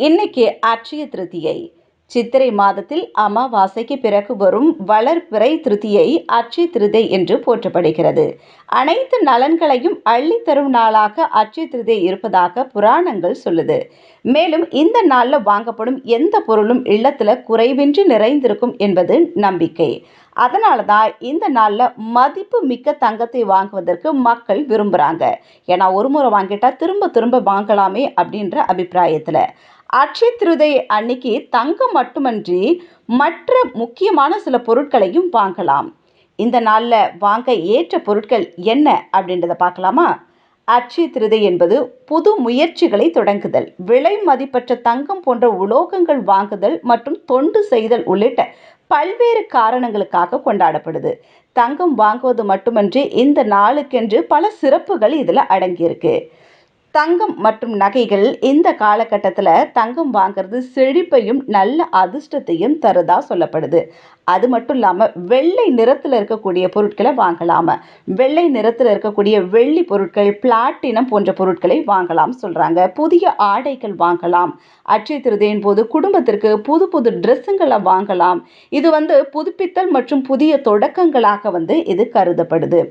இன்னைக்கு அட்சய திருதியை சித்திரை மாதத்தில் அமாவாசைக்கு பிறகு வரும் வளர்பிறை திருதியை அட்சய திருதை என்று போற்றப்படுகிறது. அனைத்து நலன்களையும் அள்ளித்தரும் நாளாக அட்சய திருதை இருப்பதாக புராணங்கள் சொல்லுது. மேலும் இந்த நாளில் வாங்கப்படும் எந்த பொருளும் இல்லத்தில் குறைவின்றி நிறைந்திருக்கும் என்பது நம்பிக்கை. அதனால தான் இந்த நாளில் மதிப்பு மிக்க தங்கத்தை வாங்குவதற்கு மக்கள் விரும்புகிறாங்க ஏன்னா ஒரு முறை வாங்கிட்டால் திரும்ப திரும்ப வாங்கலாமே அப்படின்ற அபிப்பிராயத்தில். அட்சய திருதை அன்னைக்கு தங்கம் மட்டுமன்றி மற்ற முக்கியமான சில பொருட்களையும் வாங்கலாம். இந்த நாளில் வாங்க ஏற்ற பொருட்கள் என்ன அப்படின்றத பார்க்கலாமா? அட்சய திருதை என்பது புது முயற்சிகளை தொடங்குதல். விலை மதிப்பற்ற தங்கம் போன்ற உலோகங்கள் வாங்குதல் மற்றும் தொண்டு செய்தல் உள்ளிட்ட பல்வேறு காரணங்களுக்காக கொண்டாடப்படுது. தங்கம் வாங்குவது மட்டுமன்றி இந்த நாளுக்கென்று பல சிறப்புகள் இதில் அடங்கியிருக்கு. தங்கம் மற்றும் நகைகள் இந்த காலகட்டத்தில் தங்கம் வாங்குறது செழிப்பையும் நல்ல அதிர்ஷ்டத்தையும் தருதா சொல்லப்படுது. அது மட்டும் இல்லாமல் வெள்ளை நிறத்தில் இருக்கக்கூடிய பொருட்களை வாங்கலாம. வெள்ளை நிறத்தில் இருக்கக்கூடிய வெள்ளி பொருட்கள் பிளாட்டினம் போன்ற பொருட்களை வாங்கலாம் சொல்கிறாங்க புதிய ஆடைகள் வாங்கலாம். அச்சய திருதையின் போது குடும்பத்திற்கு புது புது ட்ரெஸ்ஸுங்களை வாங்கலாம். இது வந்து புதுப்பித்தல் மற்றும் புதிய தொடக்கங்களாக வந்து இது கருதப்படுது.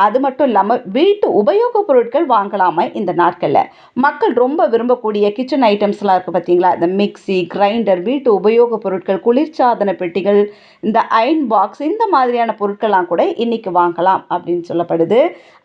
அது மட்டும் இல்லாமல் வீட்டு உபயோகப் பொருட்கள் வாங்கலாமா இந்த நாட்களில். மக்கள் ரொம்ப விரும்பக்கூடிய கிச்சன் ஐட்டம்ஸ்லாம் இருக்குது பார்த்தீங்களா இந்த மிக்சி கிரைண்டர் வீட்டு உபயோகப் பொருட்கள் குளிர்சாதன பெட்டிகள் இந்த அயன் பாக்ஸ் இந்த மாதிரியான பொருட்கள்லாம் கூட இன்றைக்கி வாங்கலாம் அப்படின்னு சொல்லப்படுது.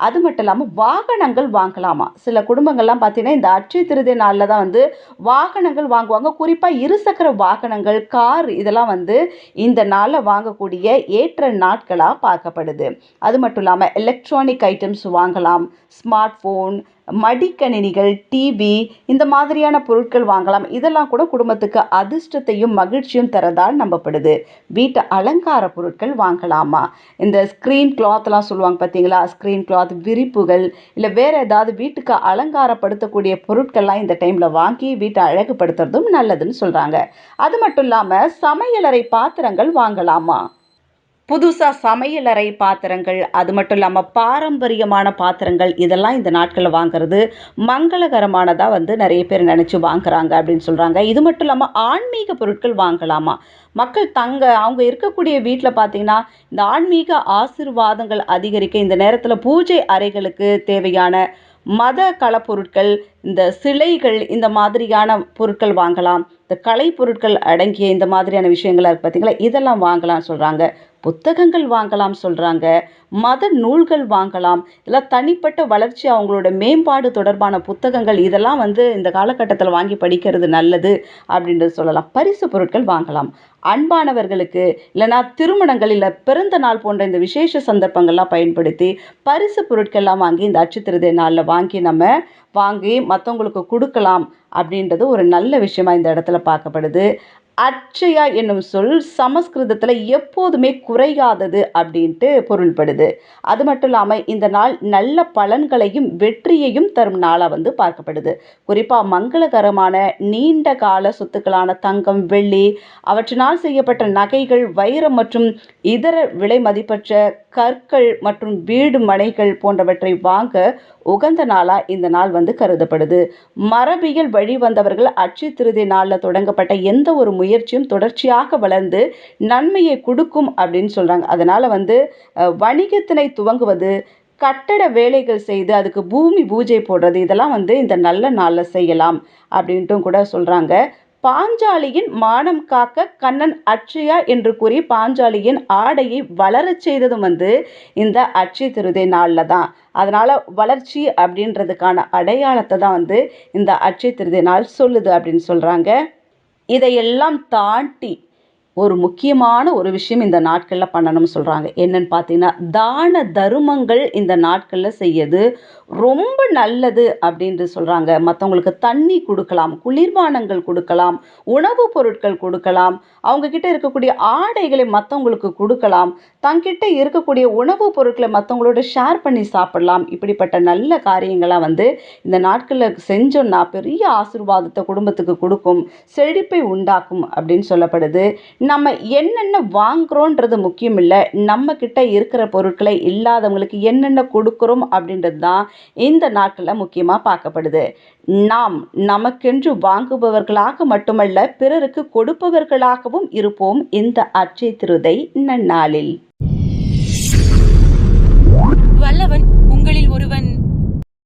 அது மட்டும் இல்லாமல் வாகனங்கள் வாங்கலாமா? சில குடும்பங்கள்லாம் பார்த்தீங்கன்னா இந்த அட்சய திருதி நாளில் தான் வந்து வாகனங்கள் வாங்குவாங்க. குறிப்பாக இருசக்கர வாகனங்கள் கார் இதெல்லாம் வந்து இந்த நாளில் வாங்கக்கூடிய ஏற்ற நாட்களாக பார்க்கப்படுது. அது மட்டும் இல்லாமல் எலக்ட்ரானிக் ஐட்டம்ஸ் வாங்கலாம். ஸ்மார்ட் ஃபோன் மடிக்கணினிகள் டிவி இந்த மாதிரியான பொருட்கள் வாங்கலாம். இதெல்லாம் கூட குடும்பத்துக்கு அதிர்ஷ்டத்தையும் மகிழ்ச்சியும் தரதால் நம்பப்படுது. வீட்டு அலங்கார பொருட்கள் வாங்கலாமா? இந்த ஸ்க்ரீன் கிளாத்லாம் சொல்லுவாங்க பார்த்தீங்களா ஸ்க்ரீன் கிளாத் விரிப்புகள் இல்லை வேறு ஏதாவது வீட்டுக்கு அலங்காரப்படுத்தக்கூடிய பொருட்கள்லாம் இந்த டைமில் வாங்கி வீட்டை அழகுபடுத்துறதும் நல்லதுன்னு சொல்கிறாங்க அது மட்டும் இல்லாமல் சமையலறை பாத்திரங்கள் வாங்கலாமா? புதுசாக சமையலறை பாத்திரங்கள் அது மட்டும் இல்லாமல் பாரம்பரியமான பாத்திரங்கள் இதெல்லாம் இந்த நாட்களில் வாங்குறது மங்களகரமானதாக வந்து நிறைய பேர் நினச்சி வாங்குறாங்க அப்படின்னு சொல்கிறாங்க இது மட்டும் இல்லாமல் ஆன்மீக பொருட்கள் வாங்கலாமா? மக்கள் தங்க அவங்க இருக்கக்கூடிய வீட்டில் பார்த்தீங்கன்னா இந்த ஆன்மீக ஆசிர்வாதங்கள் அதிகரிக்க இந்த நேரத்தில் பூஜை அறைகளுக்கு தேவையான மத களப்பொருட்கள் இந்த சிலைகள் இந்த மாதிரியான பொருட்கள் வாங்கலாம். இந்த கலை பொருட்கள் அடங்கிய இந்த மாதிரியான விஷயங்களாக இருக்குது பார்த்தீங்களா இதெல்லாம் வாங்கலாம்னு சொல்கிறாங்க புத்தகங்கள் வாங்கலாம் சொல்கிறாங்க மத நூல்கள் வாங்கலாம். இதெல்லாம் தனிப்பட்ட வளர்ச்சி அவங்களோட மேம்பாடு தொடர்பான புத்தகங்கள் இதெல்லாம் வந்து இந்த காலகட்டத்தில் வாங்கி படிக்கிறது நல்லது அப்படின்றது சொல்லலாம். பரிசு பொருட்கள் வாங்கலாம். அன்பானவர்களுக்கு இல்லைனா திருமணங்கள் இல்லை பிறந்த நாள் போன்ற இந்த விசேஷ சந்தர்ப்பங்கள்லாம் பயன்படுத்தி பரிசு பொருட்கள்லாம் வாங்கி இந்த அச்சுத்திருதை நாளில் வாங்கி நம்ம வாங்கி மற்றவங்களுக்கு கொடுக்கலாம் அப்படின்றது ஒரு நல்ல விஷயமா இந்த இடத்துல பார்க்கப்படுது. அட்சயா என்னும் சொல் சமஸ்கிருதத்தில் எப்போதுமே குறையாதது அப்படின்ட்டு பொருள்படுது. அது மட்டும் இல்லாமல் இந்த நாள் நல்ல பலன்களையும் வெற்றியையும் தரும் நாளாக வந்து பார்க்கப்படுது. குறிப்பாக மங்களகரமான நீண்ட கால சொத்துக்களான தங்கம் வெள்ளி அவற்றினால் செய்யப்பட்ட நகைகள் வைரம் மற்றும் இதர விலை மதிப்பற்ற கற்கள் மற்றும் வீடு மனைகள் போன்றவற்றை வாங்க உகந்த நாளாக இந்த நாள் வந்து கருதப்படுது. மரபியல் வழி வந்தவர்கள் அட்சய திருதி நாளில் தொடங்கப்பட்ட எந்த ஒரு முயற்சியும் தொடர்ச்சியாக வளர்ந்து நன்மையை கொடுக்கும் அப்படின்னு சொல்கிறாங்க அதனால் வந்து வணிகத்தினை துவங்குவது கட்டட வேலைகள் செய்து அதுக்கு பூமி பூஜை போடுறது இதெல்லாம் வந்து இந்த நல்ல நாளில் செய்யலாம் அப்படின்ட்டும் கூட சொல்கிறாங்க பாஞ்சாலியின் மானம் காக்க கண்ணன் அட்சயா என்று கூறி பாஞ்சாலியின் ஆடையை வளரச் செய்ததும் வந்து இந்த அட்சய திருதை நாளில் தான். அதனால் வளர்ச்சி அப்படின்றதுக்கான அடையாளத்தை தான் வந்து இந்த அட்சய திருதை நாள் சொல்லுது அப்படின்னு சொல்கிறாங்க இதையெல்லாம் தாண்டி ஒரு முக்கியமான ஒரு விஷயம் இந்த நாட்களில் பண்ணணும்னு சொல்கிறாங்க என்னன்னு பார்த்தீங்கன்னா தான தருமங்கள் இந்த நாட்களில் செய்யது ரொம்ப நல்லது அப்படின்ட்டு சொல்கிறாங்க மற்றவங்களுக்கு தண்ணி கொடுக்கலாம் குளிர்பானங்கள் கொடுக்கலாம் உணவுப் பொருட்கள் கொடுக்கலாம் அவங்கக்கிட்ட இருக்கக்கூடிய ஆடைகளை மற்றவங்களுக்கு கொடுக்கலாம் தங்கிட்ட இருக்கக்கூடிய உணவுப் பொருட்களை மற்றவங்களோட ஷேர் பண்ணி சாப்பிடலாம். இப்படிப்பட்ட நல்ல காரியங்களாக வந்து இந்த நாட்களில் செஞ்சோன்னா பெரிய ஆசிர்வாதத்தை குடும்பத்துக்கு கொடுக்கும் செழிப்பை உண்டாக்கும் அப்படின்னு சொல்லப்படுது. நம்ம என்னென்ன வாங்குறோன்றது முக்கியம் இல்லை. நம்மக்கிட்ட இருக்கிற பொருட்களை இல்லாதவங்களுக்கு என்னென்ன கொடுக்குறோம் அப்படின்றது தான் இந்த நாட்களில் முக்கியமாக பார்க்கப்படுது. நாம் நமக்கென்று வாங்குபவர்களாக மட்டுமல்ல பிறருக்கு கொடுப்பவர்களாகவும் இருப்போம் இந்த அச்சை திருதை நன்னாளில். வல்லவன்